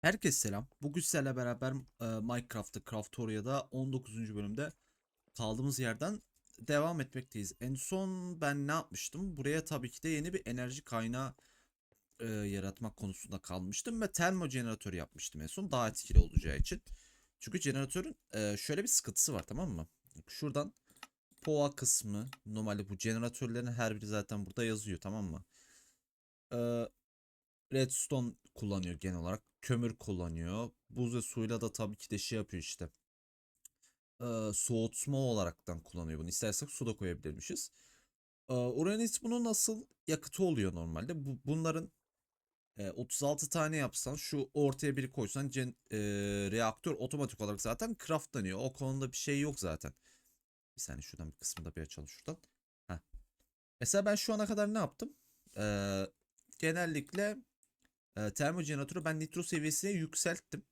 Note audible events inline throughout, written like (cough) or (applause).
Herkese selam. Bugün sizlerle beraber e, Minecraft'ta Craftoria'da 19. bölümde kaldığımız yerden devam etmekteyiz. En son ben ne yapmıştım? Buraya tabii ki de yeni bir enerji kaynağı e, yaratmak konusunda kalmıştım ve termo jeneratörü yapmıştım en son daha etkili olacağı için. Çünkü jeneratörün e, şöyle bir sıkıntısı var tamam mı? Şuradan POA kısmı normalde bu jeneratörlerin her biri zaten burada yazıyor tamam mı? E, Redstone kullanıyor genel olarak. Kömür kullanıyor. Buz ve suyla da tabii ki de şey yapıyor işte. Ee, soğutma olaraktan kullanıyor bunu. İstersek su da koyabilirmişiz. Ee, Uranüs bunun nasıl yakıtı oluyor normalde. Bu, bunların e, 36 tane yapsan şu ortaya biri koysan cen- e, reaktör otomatik olarak zaten craftlanıyor. O konuda bir şey yok zaten. Bir saniye şuradan bir kısmını da bir açalım şuradan. Heh. Mesela ben şu ana kadar ne yaptım? Ee, genellikle e, termojeneratörü ben nitro seviyesine yükselttim.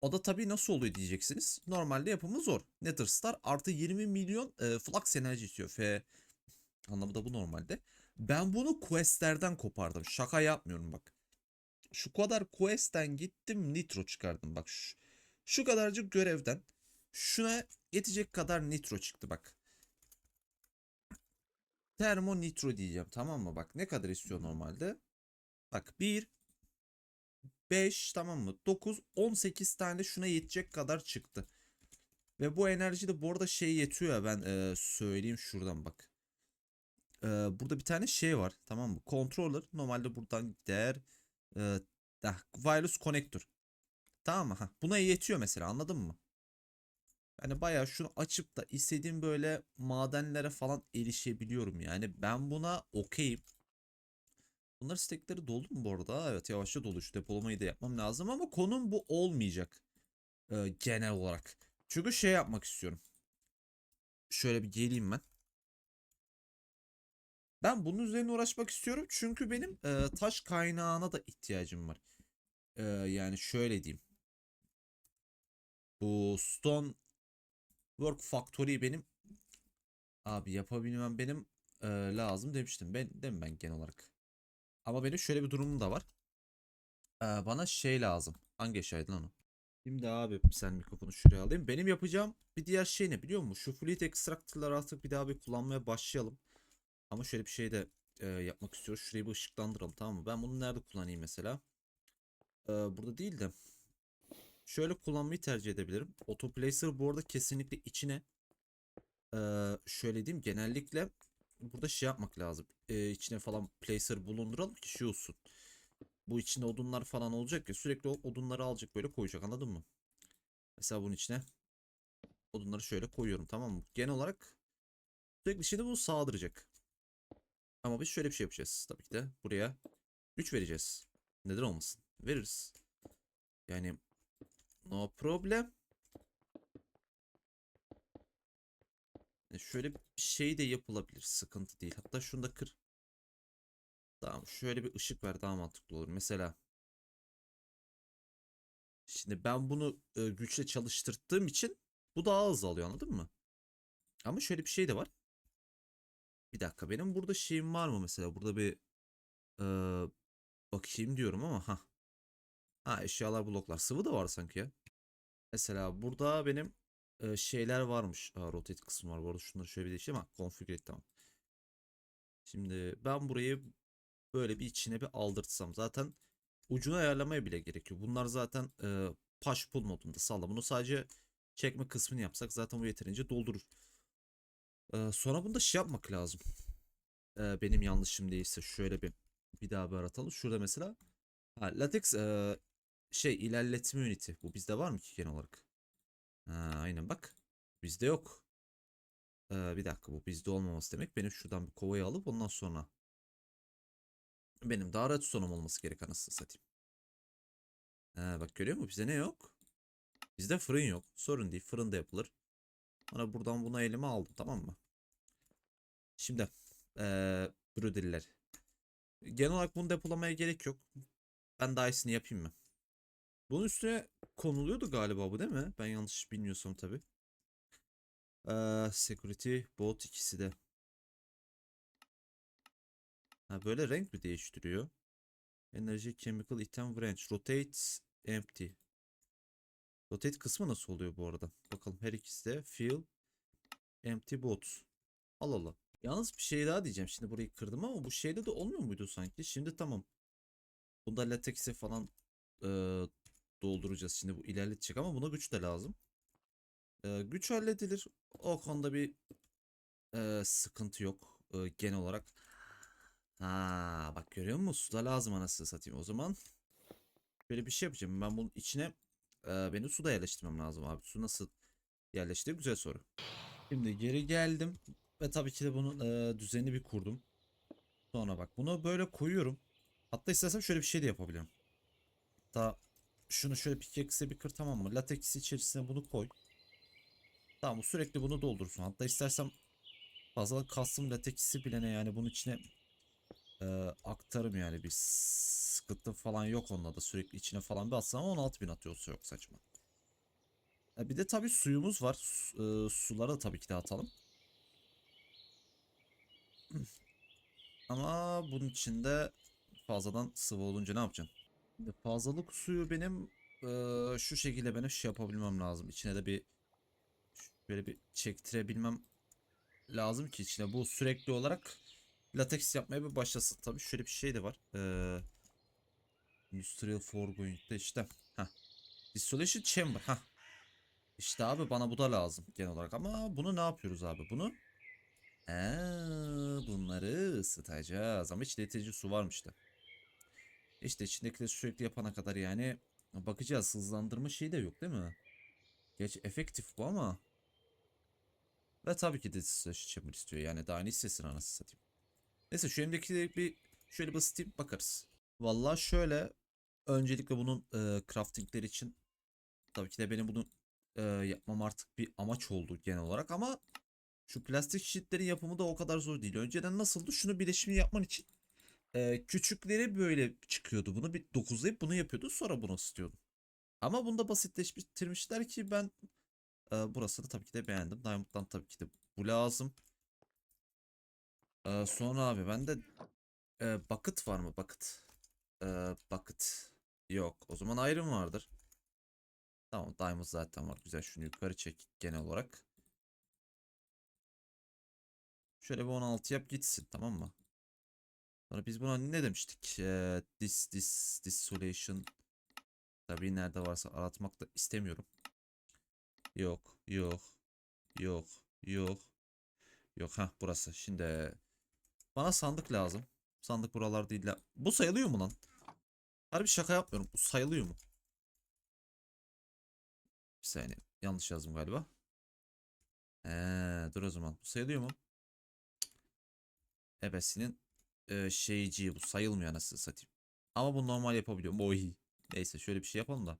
O da tabii nasıl oluyor diyeceksiniz. Normalde yapımı zor. Nether Star artı 20 milyon e, flux enerji istiyor. F anlamı da bu normalde. Ben bunu questlerden kopardım. Şaka yapmıyorum bak. Şu kadar quest'ten gittim nitro çıkardım bak. Şu, şu kadarcık görevden şuna yetecek kadar nitro çıktı bak. Termo nitro diyeceğim tamam mı? Bak ne kadar istiyor normalde? Bak 1 5 tamam mı? 9 18 tane şuna yetecek kadar çıktı. Ve bu enerji de bu arada şey yetiyor ya ben e, söyleyeyim şuradan bak. E, burada bir tane şey var tamam mı? Controller normalde buradan gider. E, ah, wireless connector. Tamam mı? Ha, buna yetiyor mesela anladın mı? Yani bayağı şunu açıp da istediğim böyle madenlere falan erişebiliyorum yani. Ben buna okeyim. Bunlar stekleri doldu mu bu arada? Evet yavaşça dolu. Şu depolamayı da yapmam lazım ama konum bu olmayacak. Ee, genel olarak. Çünkü şey yapmak istiyorum. Şöyle bir geleyim ben. Ben bunun üzerine uğraşmak istiyorum. Çünkü benim e, taş kaynağına da ihtiyacım var. E, yani şöyle diyeyim. Bu Stone Work Factory benim abi yapabilmem benim e, lazım demiştim. Ben değil mi ben genel olarak? Ama benim şöyle bir durumum da var. Ee, bana şey lazım. Hangi eşyaydı lan o? Şimdi abi sen mikrofonu şuraya alayım. Benim yapacağım bir diğer şey ne biliyor musun? Şu fleet extractor'ları artık bir daha bir kullanmaya başlayalım. Ama şöyle bir şey de e, yapmak istiyoruz. Şurayı bir ışıklandıralım tamam mı? Ben bunu nerede kullanayım mesela? Ee, burada değil de. Şöyle kullanmayı tercih edebilirim. Autoplacer bu arada kesinlikle içine e, şöyle diyeyim genellikle burada şey yapmak lazım. E, içine falan placer bulunduralım ki şey olsun. Bu içinde odunlar falan olacak ya sürekli odunları alacak böyle koyacak anladın mı? Mesela bunun içine odunları şöyle koyuyorum tamam mı? Genel olarak sürekli şimdi bunu sağdıracak. Ama biz şöyle bir şey yapacağız tabii ki de buraya 3 vereceğiz. Neden olmasın? Veririz. Yani no problem. E, Şöyle bir şey de yapılabilir. Sıkıntı değil. Hatta şunu da kır. Tamam şöyle bir ışık ver daha mantıklı olur. Mesela şimdi ben bunu e, güçle çalıştırdığım için bu daha hızlı alıyor anladın mı? Ama şöyle bir şey de var. Bir dakika benim burada şeyim var mı mesela? Burada bir e, bakayım diyorum ama ha. Ha eşyalar bloklar sıvı da var sanki ya. Mesela burada benim e, şeyler varmış. Ha, rotate kısmı var. Bu arada şunları şöyle bir değiştireyim ama configure et tamam. Şimdi ben burayı böyle bir içine bir aldırtsam zaten ucunu ayarlamaya bile gerekiyor. Bunlar zaten e, push pull modunda salla. Bunu sadece çekme kısmını yapsak zaten bu yeterince doldurur. E, sonra bunda şey yapmak lazım. E, benim yanlışım değilse şöyle bir bir daha bir aratalım. Şurada mesela ha, latex e, şey ilerletme unity. Bu bizde var mı ki genel olarak? Ha, aynen bak. Bizde yok. E, bir dakika bu bizde olmaması demek. Benim şuradan bir kovayı alıp ondan sonra benim daha redstone'um olması gerek anasını satayım. Ha, bak görüyor musun? Bizde ne yok? Bizde fırın yok. Sorun değil. Fırında yapılır. Bana buradan bunu elime aldım tamam mı? Şimdi ee, brüdiller. Genel olarak bunu depolamaya gerek yok. Ben daha iyisini yapayım mı? Bunun üstüne konuluyordu galiba bu değil mi? Ben yanlış bilmiyorsam tabii. Ee, security bot ikisi de. Ha, böyle renk mi değiştiriyor? Energy Chemical Item Branch. Rotate empty. Rotate kısmı nasıl oluyor bu arada? Bakalım her ikisi de fill empty box. Allah Allah. Yalnız bir şey daha diyeceğim. Şimdi burayı kırdım ama bu şeyde de olmuyor muydu sanki? Şimdi tamam. Bunda latex'e falan e, dolduracağız. Şimdi bu ilerletecek ama buna güç de lazım. E, güç halledilir. O konuda bir e, sıkıntı yok e, genel olarak. Ha bak görüyor musun? Su da lazım anasını satayım. O zaman böyle bir şey yapacağım. Ben bunun içine e, benim su da yerleştirmem lazım abi. Su nasıl yerleştirir? Güzel soru. Şimdi geri geldim ve tabii ki de bunun e, düzenini bir kurdum. Sonra bak bunu böyle koyuyorum. Hatta istersem şöyle bir şey de yapabilirim. Hatta şunu şöyle pickaxe'e bir kır tamam mı? Latex içerisine bunu koy. Tamam sürekli bunu doldursun. Hatta istersem fazla custom latex'i bile ne yani bunun içine e, aktarım yani bir sıkıntı falan yok onunla da sürekli içine falan bir atsam ama 16.000 atıyorsa yok saçma. E, bir de tabii suyumuz var. Su, e, suları da tabii ki de atalım. Ama bunun içinde fazladan sıvı olunca ne yapacağım? Fazlalık suyu benim e, şu şekilde benim şey yapabilmem lazım. İçine de bir böyle bir çektirebilmem lazım ki içine bu sürekli olarak lateks yapmaya bir başlasın. Tabii şöyle bir şey de var. Ee, Industrial Foregoing'de işte. Heh. Distillation Chamber. Heh. İşte abi bana bu da lazım genel olarak. Ama bunu ne yapıyoruz abi? Bunu Ee, bunları ısıtacağız. Ama içinde yeterince su varmış da. İşte içindekileri sürekli yapana kadar yani bakacağız. Hızlandırma şeyi de yok değil mi? Geç efektif bu ama. Ve tabii ki de Chamber istiyor. Yani daha ne istesin anasını satayım. Neyse şu elimdeki bir şöyle basiteyim bakarız. Vallahi şöyle öncelikle bunun e, craftingleri için tabii ki de benim bunu e, yapmam artık bir amaç oldu genel olarak ama şu plastik sheetlerin yapımı da o kadar zor değil. Önceden nasıldı? Şunu birleşimi yapman için e, küçükleri böyle çıkıyordu. Bunu bir dokuzlayıp bunu yapıyordu. Sonra bunu ısıtıyordun. Ama bunda basitleştirmişler ki ben e, burasını tabii ki de beğendim. Diamond'dan tabii ki de bu lazım. Ee, sonra abi bende e, bucket var mı? Bucket. Ee, bucket. Yok. O zaman iron vardır. Tamam diamond zaten var. Güzel şunu yukarı çek genel olarak. Şöyle bir 16 yap gitsin tamam mı? Sonra biz buna ne demiştik? Ee, this, this, dissolution. Tabii nerede varsa aratmak da istemiyorum. Yok, yok, yok, yok. Yok ha burası. Şimdi bana sandık lazım. Sandık buralarda değil. la- Bu sayılıyor mu lan? Harbi şaka yapmıyorum. Bu sayılıyor mu? Bir saniye. Yanlış yazdım galiba. Ee, dur o zaman. Bu sayılıyor mu? Ebesinin e, şeyciği bu. Sayılmıyor anasını satayım. Ama bu normal yapabiliyorum. Oy. Neyse şöyle bir şey yapalım da.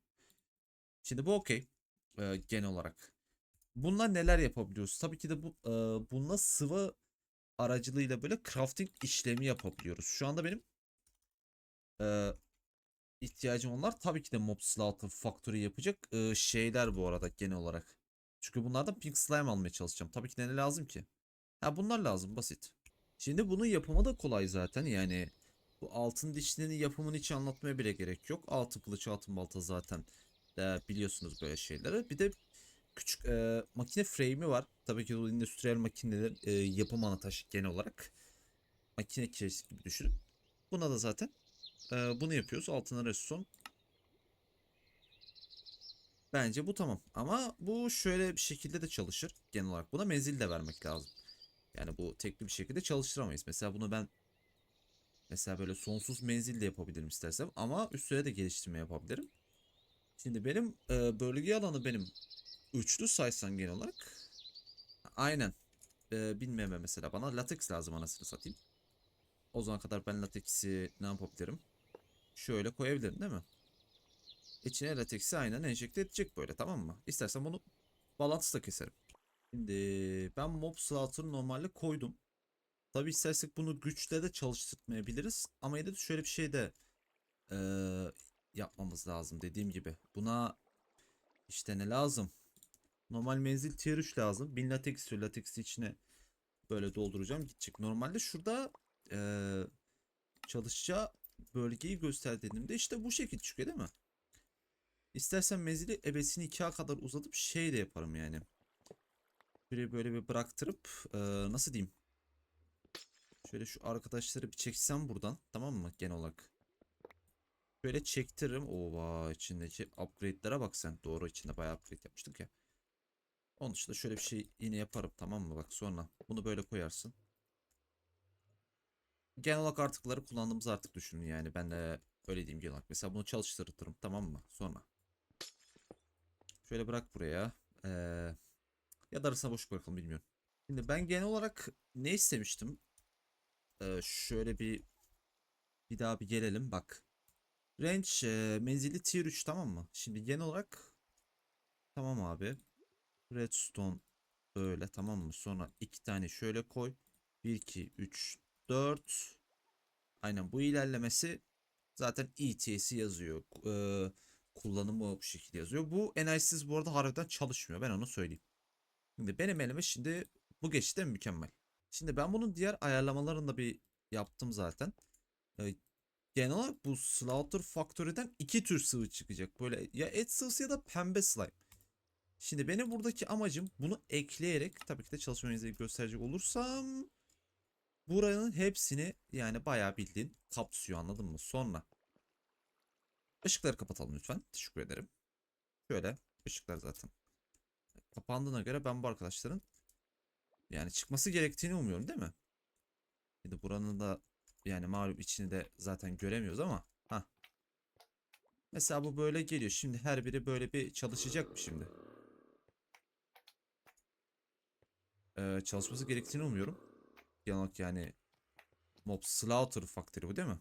Şimdi bu okey. Ee, genel olarak. Bununla neler yapabiliyoruz? Tabii ki de bu e, bununla sıvı aracılığıyla böyle crafting işlemi yapabiliyoruz. Şu anda benim e, ihtiyacım onlar tabii ki de Mob Slaughter Factory yapacak e, şeyler bu arada genel olarak. Çünkü bunlardan Pink Slime almaya çalışacağım. Tabii ki de ne lazım ki? Ha bunlar lazım basit. Şimdi bunun yapımı da kolay zaten yani. Bu altın dişlinin yapımını hiç anlatmaya bile gerek yok. Altın kılıç, altın balta zaten e, biliyorsunuz böyle şeyleri. Bir de küçük e, makine frame'i var. Tabii ki bu endüstriyel makinelerin e, yapım ana taşı genel olarak. Makine içerisi gibi düşünün. Buna da zaten e, bunu yapıyoruz. Altına reston. Bence bu tamam. Ama bu şöyle bir şekilde de çalışır. Genel olarak buna menzil de vermek lazım. Yani bu tekli bir şekilde çalıştıramayız. Mesela bunu ben mesela böyle sonsuz menzil de yapabilirim istersem. Ama üstüne de geliştirme yapabilirim. Şimdi benim e, bölge alanı benim üçlü saysan genel olarak. Aynen. Ee, bilmem mesela bana latex lazım anasını satayım. O zaman kadar ben latex'i ne yapabilirim? Şöyle koyabilirim değil mi? İçine latex'i aynen enjekte edecek böyle tamam mı? İstersen bunu bağlantısı da keserim. Şimdi ben mob slaughter'ı normalde koydum. Tabi istersek bunu güçle de çalıştırmayabiliriz. Ama yine de şöyle bir şey de eee, yapmamız lazım dediğim gibi. Buna işte ne lazım? Normal menzil tier 3 lazım. 1000 latex istiyor. Latex'i içine böyle dolduracağım. Gidecek. Normalde şurada eee çalışacağı bölgeyi göster dediğimde işte bu şekil çıkıyor değil mi? İstersen menzili ebesini 2A kadar uzatıp şey de yaparım yani. Şurayı böyle bir bıraktırıp eee, nasıl diyeyim? Şöyle şu arkadaşları bir çeksem buradan tamam mı genel olarak. Şöyle çektiririm. Ova içindeki upgrade'lere bak sen. Doğru içinde bayağı upgrade yapmıştık ya. Onun dışında şöyle bir şey yine yaparım tamam mı? Bak sonra bunu böyle koyarsın. Genel olarak artıkları kullandığımız artık düşünün yani. Ben de öyle diyeyim genel olarak. Mesela bunu çalıştırırım tamam mı? Sonra. Şöyle bırak buraya. Ee, ya da arasına boş bırakalım bilmiyorum. Şimdi ben genel olarak ne istemiştim? Ee, şöyle bir bir daha bir gelelim bak. Range e, menzili tier 3 tamam mı? Şimdi genel olarak tamam abi. Redstone böyle tamam mı? Sonra iki tane şöyle koy. 1 2 3 4 Aynen bu ilerlemesi zaten ETS'i yazıyor. Ee, kullanımı bu şekilde yazıyor. Bu enerjisiz bu arada harbiden çalışmıyor. Ben onu söyleyeyim. Şimdi benim elime şimdi bu geçti mükemmel. Şimdi ben bunun diğer ayarlamalarını da bir yaptım zaten. Ee, genel olarak bu Slaughter Factory'den iki tür sıvı çıkacak. Böyle ya et sıvısı ya da pembe slime. Şimdi benim buradaki amacım bunu ekleyerek tabii ki de çalışma benzeri gösterecek olursam buranın hepsini yani bayağı bildiğin kapsıyor anladın mı? Sonra ışıkları kapatalım lütfen. Teşekkür ederim. Şöyle ışıklar zaten kapandığına göre ben bu arkadaşların yani çıkması gerektiğini umuyorum değil mi? Şimdi buranın da yani malum içini de zaten göremiyoruz ama ha. Mesela bu böyle geliyor. Şimdi her biri böyle bir çalışacak mı şimdi? Ee, çalışması gerektiğini umuyorum. Olarak yani Mob Slaughter Factory bu değil mi?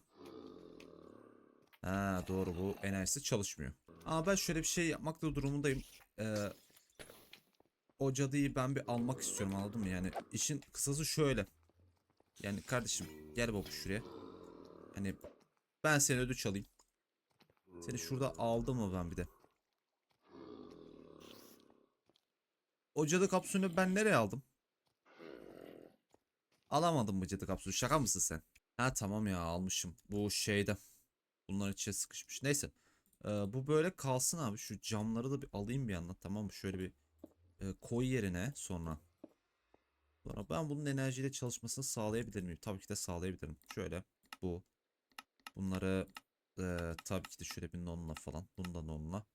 Ha doğru bu enerjisi çalışmıyor. Ama ben şöyle bir şey yapmakta durumundayım. Ee, o cadıyı ben bir almak istiyorum anladın mı? Yani işin kısası şöyle. Yani kardeşim gel baba şuraya. Hani ben seni ödünç alayım. Seni şurada aldım mı ben bir de? O cadı kapsülünü ben nereye aldım? Alamadım mı cadı kapsülü? Şaka mısın sen? Ha tamam ya almışım. Bu şeyde. Bunlar içine sıkışmış. Neyse. Ee, bu böyle kalsın abi. Şu camları da bir alayım bir yandan. Tamam mı? Şöyle bir e, koy yerine sonra. Sonra ben bunun enerjiyle çalışmasını sağlayabilir miyim? Tabii ki de sağlayabilirim. Şöyle bu. Bunları e, tabii ki de şöyle bir nonla falan. Bundan nonla.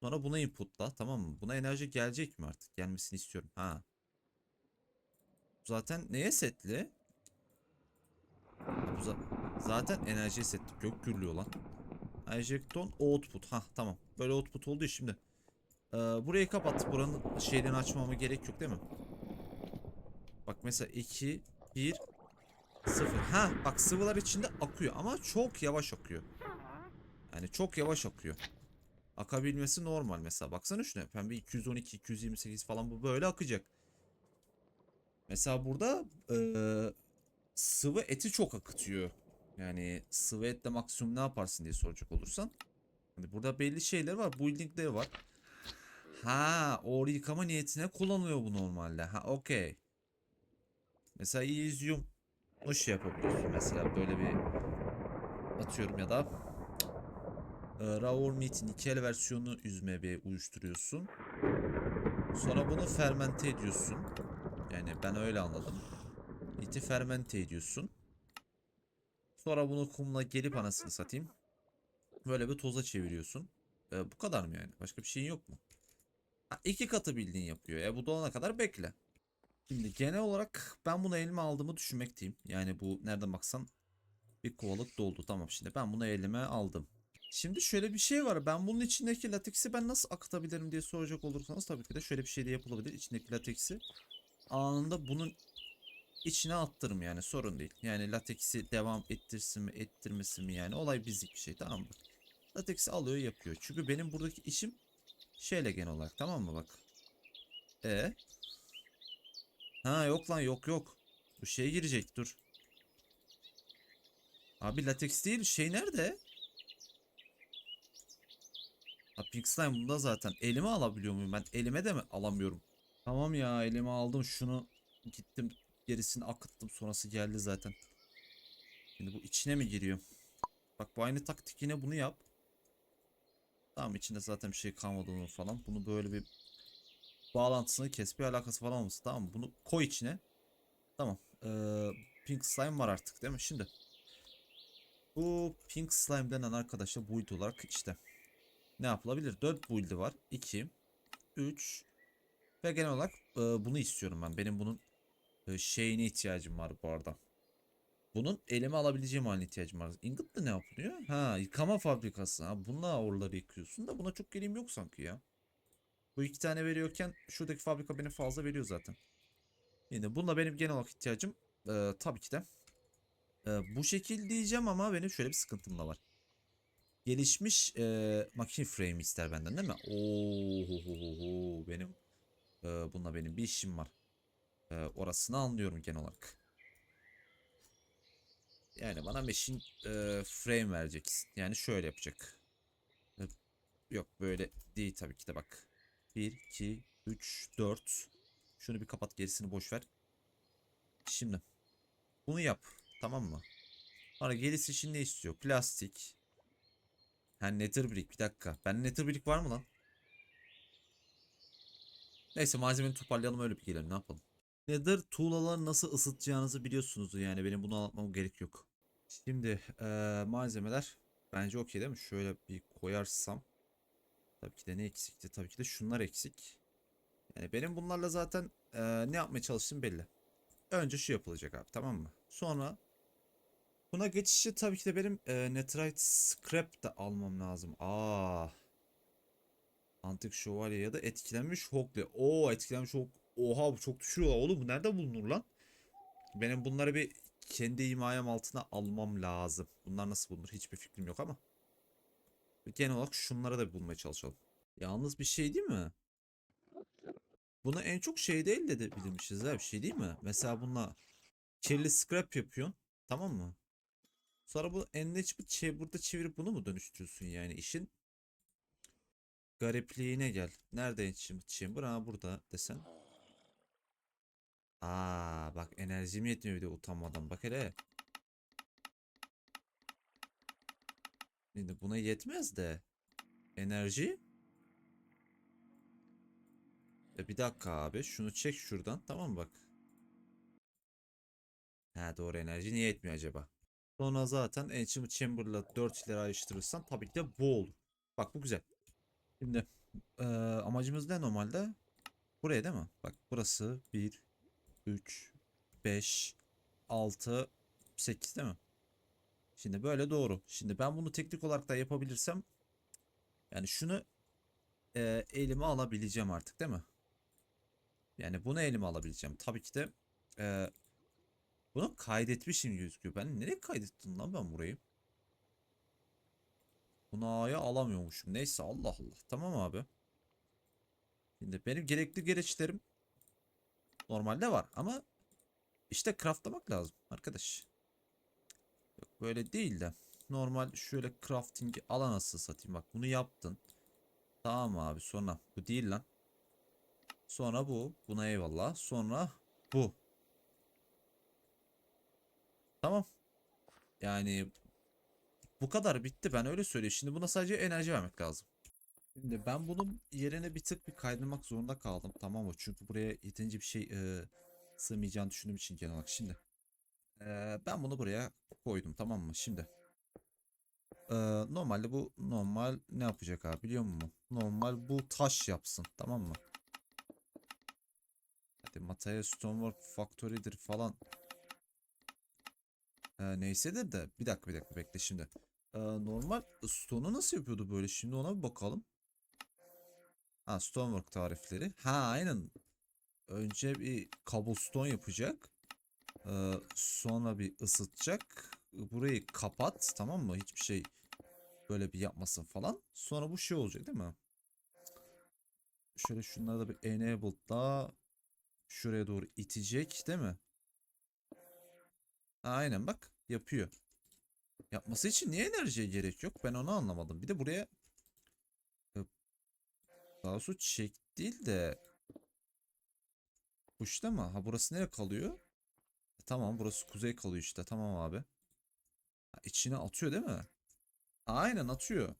Sonra buna inputla tamam mı? Buna enerji gelecek mi artık? Gelmesini istiyorum. Ha. Zaten neye setli? Zaten enerji setli. Gök gürlüyor lan. Ejecton output. Ha tamam. Böyle output oldu şimdi. Ee, burayı kapat. Buranın şeylerini açmama gerek yok değil mi? Bak mesela 2, 1, 0. Ha bak sıvılar içinde akıyor ama çok yavaş akıyor. Yani çok yavaş akıyor. Akabilmesi normal mesela. Baksana şuna. Pembe 212, 228 falan bu böyle akacak. Mesela burada eee, sıvı eti çok akıtıyor. Yani sıvı etle maksimum ne yaparsın diye soracak olursan. Hani burada belli şeyler var. Buildingleri var. Ha, o yıkama niyetine kullanılıyor bu normalde. Ha, okey. Mesela izyum şey yapabiliyorsun mesela böyle bir atıyorum ya da e, Raw Meat'in iki el versiyonu üzme bir uyuşturuyorsun. Sonra bunu fermente ediyorsun. Yani ben öyle anladım. Eti fermente ediyorsun. Sonra bunu kumla gelip anasını satayım. Böyle bir toza çeviriyorsun. E, bu kadar mı yani? Başka bir şeyin yok mu? Ha, iki katı bildiğin yapıyor. Ya bu dolana kadar bekle. Şimdi genel olarak ben bunu elime aldığımı düşünmekteyim. Yani bu nereden baksan bir kovalık doldu. Tamam şimdi ben bunu elime aldım. Şimdi şöyle bir şey var. Ben bunun içindeki lateksi ben nasıl akıtabilirim diye soracak olursanız tabii ki de şöyle bir şey de yapılabilir. İçindeki lateksi anında bunun içine attırım yani sorun değil. Yani lateksi devam ettirsin mi ettirmesin mi yani olay bizlik bir şey tamam mı? Lateksi alıyor yapıyor. Çünkü benim buradaki işim şeyle genel olarak tamam mı bak. E Ha yok lan yok yok. Bu şey girecek dur. Abi lateks değil şey nerede? Ha Pink Slime bunda zaten. Elime alabiliyor muyum ben? Elime de mi alamıyorum? Tamam ya elime aldım şunu. Gittim gerisini akıttım sonrası geldi zaten. Şimdi bu içine mi giriyor? Bak bu aynı taktik yine bunu yap. Tamam içinde zaten bir şey kalmadığını falan. Bunu böyle bir bağlantısını kes bir alakası falan olmasın. Tamam? Bunu koy içine. Tamam. Ee, pink slime var artık değil mi? Şimdi. Bu pink slime denen arkadaşlar build olarak işte. Ne yapılabilir? 4 build'i var. 2, 3 ve genel olarak e, bunu istiyorum ben. Benim bunun e, şeyine ihtiyacım var bu arada. Bunun elime alabileceğim haline ihtiyacım var. Ingot'ta ne yapılıyor? Ha yıkama fabrikası. Ha bununla oraları yıkıyorsun da buna çok gelim yok sanki ya. Bu iki tane veriyorken şuradaki fabrika benim fazla veriyor zaten. Yine bununla benim genel olarak ihtiyacım e, tabii ki de e, bu şekil diyeceğim ama benim şöyle bir sıkıntım da var. Gelişmiş e, makine frame ister benden değil mi? Oo, benim e, bununla benim bir işim var. E, orasını anlıyorum genel olarak. Yani bana machine e, frame vereceksin. Yani şöyle yapacak. E, Yok böyle değil tabii ki de bak. 1, 2, 3, 4. Şunu bir kapat gerisini boş ver. Şimdi bunu yap. Tamam mı? Sonra gerisi için ne istiyor? Plastik. Ha nether brick bir dakika. Ben nether brick var mı lan? Neyse malzemeyi toparlayalım öyle bir gelelim ne yapalım. Nether tuğlaları nasıl ısıtacağınızı biliyorsunuz yani benim bunu anlatmam gerek yok. Şimdi eee, malzemeler bence okey değil mi? Şöyle bir koyarsam. Tabii ki de ne eksikti? Tabii ki de şunlar eksik. Yani benim bunlarla zaten eee, ne yapmaya çalıştığım belli. Önce şu yapılacak abi tamam mı? Sonra buna geçişi tabii ki de benim eee Netherite Scrap de almam lazım. Aa. Antik şövalye ya da etkilenmiş Hoggle. Oo etkilenmiş Hog. Oha bu çok düşürüyorlar oğlum bu nerede bulunur lan? Benim bunları bir kendi himayem altına almam lazım. Bunlar nasıl bulunur hiçbir fikrim yok ama. Genel olarak şunlara da bulmaya çalışalım. Yalnız bir şey değil mi? Bunu en çok şeyde elde edebilmişiz ha bir şey değil mi? Mesela bununla kirli scrap yapıyorsun. Tamam mı? Sonra bu enrichment çev burada çevirip bunu mu dönüştürüyorsun yani işin garipliğine gel. Nerede enrichment chamber? Ha burada desen. Aa bak enerjim yetmiyor bir de utanmadan. Bak hele. Şimdi buna yetmez de. Enerji. E bir dakika abi. Şunu çek şuradan. Tamam bak. Ha doğru enerji niye yetmiyor acaba? Sonra zaten Ancient Chamber'la 4 ileri ayrıştırırsan tabii ki de bu olur. Bak bu güzel. Şimdi eee, amacımız ne normalde? Buraya değil mi? Bak burası 1, 3, 5, 6, 8 değil mi? Şimdi böyle doğru. Şimdi ben bunu teknik olarak da yapabilirsem yani şunu eee, elime alabileceğim artık değil mi? Yani bunu elime alabileceğim. Tabii ki de eee, bunu kaydetmişim gözüküyor. Ben nereye kaydettim lan ben burayı? Bunu A'ya alamıyormuşum. Neyse Allah Allah. Tamam abi. Şimdi benim gerekli gereçlerim normalde var ama işte craftlamak lazım arkadaş. Yok böyle değil de normal şöyle crafting'i alan nasıl satayım bak bunu yaptın. Tamam abi sonra bu değil lan. Sonra bu buna eyvallah. Sonra bu. Tamam. Yani bu kadar bitti ben öyle söyleyeyim. Şimdi buna sadece enerji vermek lazım. Şimdi ben bunun yerine bir tık bir kaydırmak zorunda kaldım. Tamam mı? Çünkü buraya yeterince bir şey e, sığmayacağını düşündüğüm için genel olarak. Şimdi e, ben bunu buraya koydum tamam mı? Şimdi e, normalde bu normal ne yapacak abi biliyor musun? Normal bu taş yapsın tamam mı? Hadi Mataya Stonework Factory'dir falan. E, neysedir de bir dakika bir dakika bekle şimdi. E, normal stone'u nasıl yapıyordu böyle? Şimdi ona bir bakalım. Ha stonework tarifleri. Ha aynen. Önce bir cobblestone yapacak. Ee, sonra bir ısıtacak. Burayı kapat tamam mı? Hiçbir şey böyle bir yapmasın falan. Sonra bu şey olacak değil mi? Şöyle şunları da bir enable daha şuraya doğru itecek değil mi? Aynen bak yapıyor. Yapması için niye enerjiye gerek yok? Ben onu anlamadım. Bir de buraya daha doğrusu çek değil de Kuşta mı? Ha burası nereye kalıyor? E, tamam burası kuzey kalıyor işte. Tamam abi. Ha, içine atıyor değil mi? Aynen atıyor.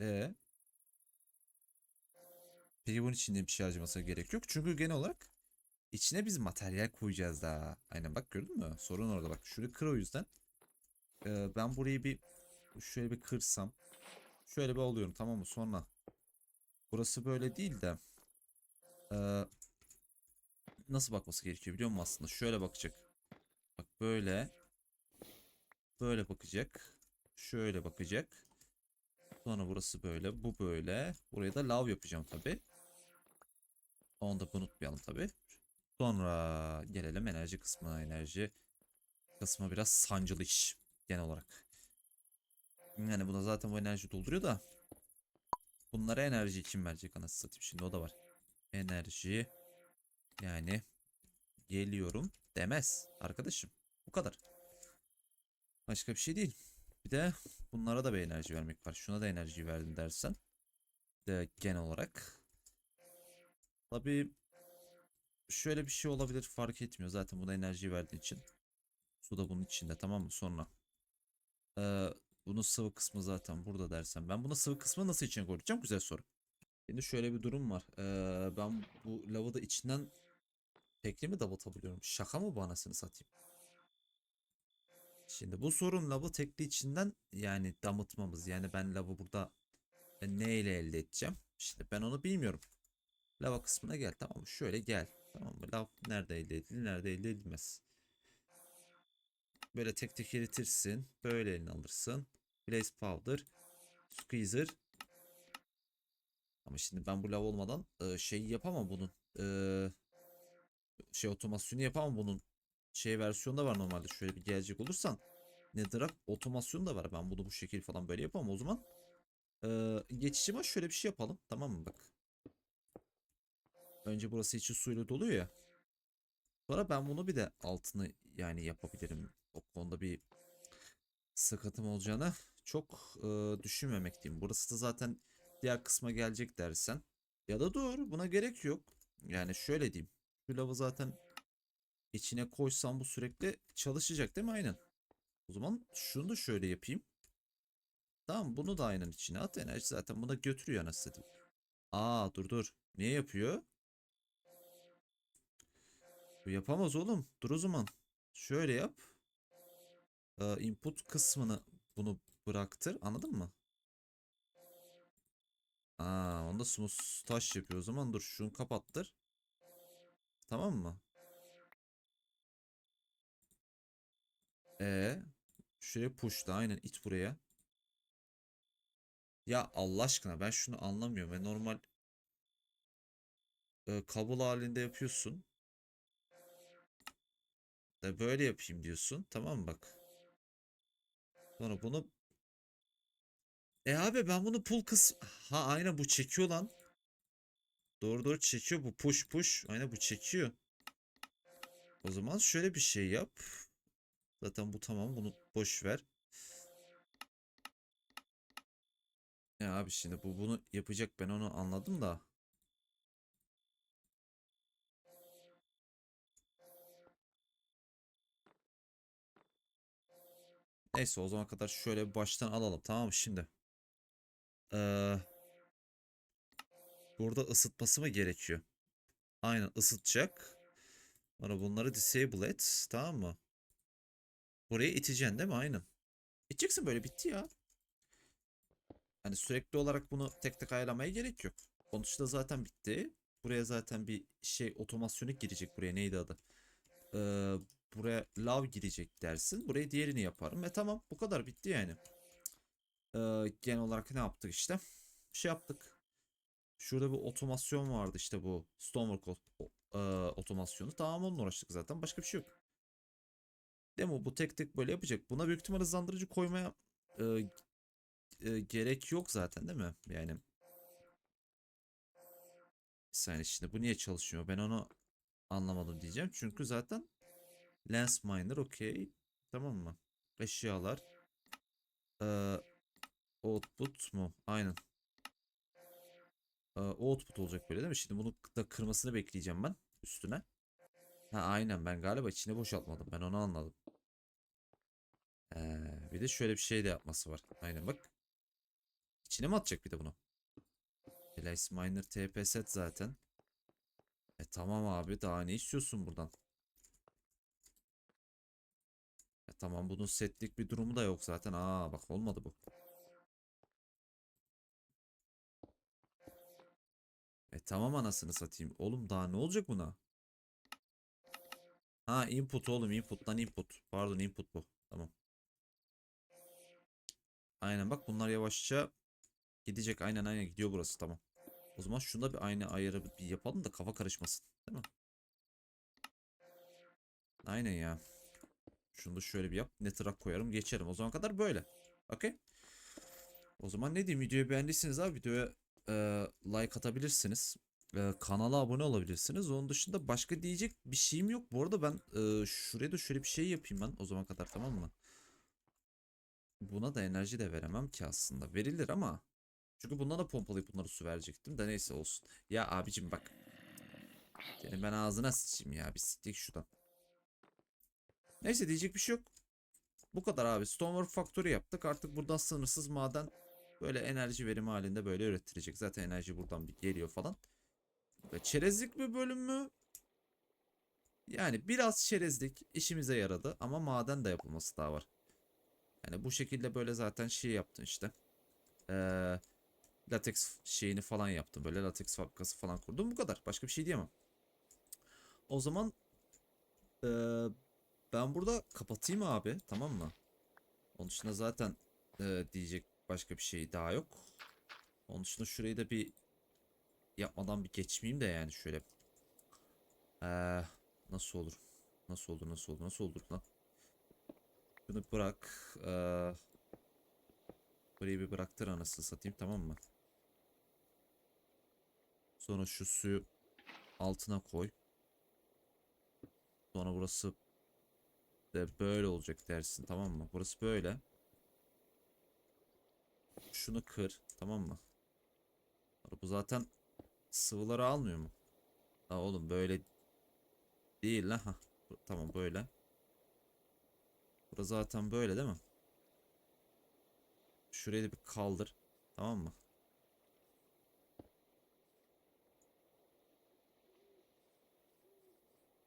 E Peki bunun için de bir şey harcamasına gerek yok. Çünkü genel olarak içine biz materyal koyacağız daha. Aynen bak gördün mü? Sorun orada bak. Şurayı kır o yüzden. Ee, ben burayı bir şöyle bir kırsam. Şöyle bir alıyorum tamam mı? Sonra burası böyle değil de ee, nasıl bakması gerekiyor biliyor musun aslında? Şöyle bakacak. Bak böyle böyle bakacak. Şöyle bakacak. Sonra burası böyle, bu böyle. Buraya da lav yapacağım tabi. Onu da unutmayalım tabi. Sonra gelelim enerji kısmına. Enerji kısmı biraz sancılı iş genel olarak. Yani buna zaten bu enerji dolduruyor da. Bunlara enerji kim verecek anasını satayım şimdi o da var. Enerji yani geliyorum demez arkadaşım. Bu kadar. Başka bir şey değil. Bir de bunlara da bir enerji vermek var. Şuna da enerji verdim dersen. De genel olarak. Tabii şöyle bir şey olabilir fark etmiyor. Zaten buna enerji verdiğin için. Su da bunun içinde tamam mı? Sonra ee, bunun sıvı kısmı zaten burada dersen. Ben bunu sıvı kısmı nasıl içine koyacağım? Güzel soru. Şimdi şöyle bir durum var. Ee, ben bu lavı da içinden tekli mi damıtabiliyorum? Şaka mı bu anasını satayım? Şimdi bu sorun lavı tekli içinden yani damıtmamız. Yani ben lavı burada ne ile elde edeceğim? İşte ben onu bilmiyorum. Lava kısmına gel tamam mı? Şöyle gel. Tamam mı? Lav nerede elde edilir? Nerede elde edilmez? Böyle tek tek eritirsin. Böyle elini alırsın. Blaze powder. Squeezer. Ama şimdi ben bu lav olmadan e, şeyi yapamam bunun. E, şey otomasyonu yapamam bunun şey versiyonu da var normalde. Şöyle bir gelecek olursan Nether'a otomasyon da var. Ben bunu bu şekil falan böyle yapamam. O zaman ee, geçişime şöyle bir şey yapalım. Tamam mı bak. Önce burası içi suyla doluyor ya. Sonra ben bunu bir de altını yani yapabilirim. O konuda bir sıkıntım olacağını çok e, düşünmemekteyim. Burası da zaten diğer kısma gelecek dersen. Ya da dur buna gerek yok. Yani şöyle diyeyim. Şu lavı zaten içine koysam bu sürekli çalışacak değil mi? Aynen. O zaman şunu da şöyle yapayım. Tamam bunu da aynen içine at. Enerji zaten buna götürüyor anasını satayım. Aa dur dur. Niye yapıyor? Bu yapamaz oğlum. Dur o zaman. Şöyle yap. Ee, input kısmını bunu bıraktır. Anladın mı? Aa, onda smooth taş yapıyor o zaman. Dur şunu kapattır. Tamam mı? E şuraya push'ta aynen it buraya. Ya Allah aşkına ben şunu anlamıyorum. Ve normal e, kabul halinde yapıyorsun. Da böyle yapayım diyorsun. Tamam bak. Sonra bunu E abi ben bunu pull kıs Ha aynen bu çekiyor lan. Doğru doğru çekiyor bu push push. Aynen bu çekiyor. O zaman şöyle bir şey yap. Zaten bu tamam. Bunu boş ver. Ya abi şimdi bu bunu yapacak ben onu anladım da. Neyse o zaman kadar şöyle baştan alalım tamam mı şimdi? Ee, burada ısıtması mı gerekiyor? Aynen ısıtacak. Sonra bunları disable et tamam mı? Buraya iteceksin değil mi? Aynen. İteceksin böyle bitti ya. Hani sürekli olarak bunu tek tek ayarlamaya gerek yok. Sonuçta zaten bitti. Buraya zaten bir şey otomasyonu girecek buraya neydi adı? Ee, buraya lav girecek dersin. Buraya diğerini yaparım. Ve tamam bu kadar bitti yani. Ee, genel olarak ne yaptık işte? Bir şey yaptık. Şurada bir otomasyon vardı işte bu Stonework o- o- e, otomasyonu. Tamam onunla uğraştık zaten. Başka bir şey yok. Demo bu tek tek böyle yapacak. Buna büyük ihtimal hızlandırıcı koymaya e, e, gerek yok zaten değil mi? Yani bir saniye şimdi bu niye çalışmıyor? Ben onu anlamadım diyeceğim. Çünkü zaten Lens Miner okey. Tamam mı? Eşyalar. Ee, output mu? Aynen. Ee, output olacak böyle değil mi? Şimdi bunu da kırmasını bekleyeceğim ben üstüne. Ha aynen ben galiba içine boşaltmadım. Ben onu anladım. Ee, bir de şöyle bir şey de yapması var. Aynen bak. İçine mi atacak bir de bunu? Alice Miner TP set zaten. E tamam abi daha ne istiyorsun buradan? E tamam bunun setlik bir durumu da yok zaten. Aa bak olmadı bu. E tamam anasını satayım. Oğlum daha ne olacak buna? Ha input oğlum input lan input. Pardon input bu. Tamam. Aynen bak bunlar yavaşça gidecek. Aynen aynen gidiyor burası tamam. O zaman şunda bir aynı ayarı bir yapalım da kafa karışmasın. Değil mi? Aynen ya. Şunu da şöyle bir yap. Netherrack koyarım geçerim. O zaman kadar böyle. Okey. O zaman ne diyeyim videoyu beğendiyseniz abi videoya e, like atabilirsiniz. E, kanala abone olabilirsiniz. Onun dışında başka diyecek bir şeyim yok. Bu arada ben e, şuraya da şöyle bir şey yapayım ben o zaman kadar tamam mı? Buna da enerji de veremem ki aslında. Verilir ama. Çünkü bundan da pompalayıp bunları su verecektim de neyse olsun. Ya abicim bak. Senin ben ağzına sıçayım ya. Bir siktik şuradan. Neyse diyecek bir şey yok. Bu kadar abi. Stonework Factory yaptık. Artık buradan sınırsız maden böyle enerji verimi halinde böyle üretilecek. Zaten enerji buradan bir geliyor falan. Ve çerezlik bir bölüm mü? Yani biraz çerezlik işimize yaradı ama maden de yapılması daha var. Yani bu şekilde böyle zaten şey yaptın işte. Ee, latex şeyini falan yaptım. Böyle latex fabrikası falan kurdum. Bu kadar. Başka bir şey diyemem. O zaman ee, ben burada kapatayım abi. Tamam mı? Onun dışında zaten ee, diyecek başka bir şey daha yok. Onun dışında şurayı da bir yapmadan bir geçmeyeyim de yani şöyle. Ee, nasıl olur? Nasıl olur? Nasıl olur? Nasıl olur lan? Bunu bırak. Ee, burayı bir bıraktır anasını satayım tamam mı? Sonra şu suyu altına koy. Sonra burası de böyle olacak dersin tamam mı? Burası böyle. Şunu kır tamam mı? Bu zaten sıvıları almıyor mu? Ha oğlum böyle değil lan. Tamam böyle. Burası zaten böyle değil mi? Şurayı da bir kaldır. Tamam mı?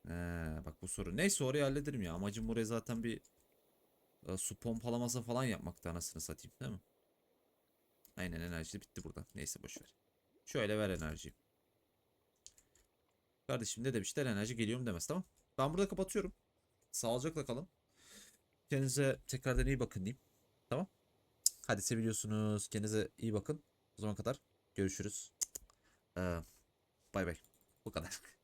Ee, bak bu soru. Neyse orayı hallederim ya. Amacım buraya zaten bir e, su pompalaması falan yapmakta anasını satayım değil mi? Aynen enerji bitti burada. Neyse boşver. Şöyle ver enerjiyi. Kardeşim ne demişler enerji geliyorum demez tamam. Ben burada kapatıyorum. Sağlıcakla kalın. Kendinize tekrardan iyi bakın diyeyim. Tamam. Hadi seviyorsunuz. Kendinize iyi bakın. O zaman kadar görüşürüz. Ee, bay bay. Bu kadar. (laughs)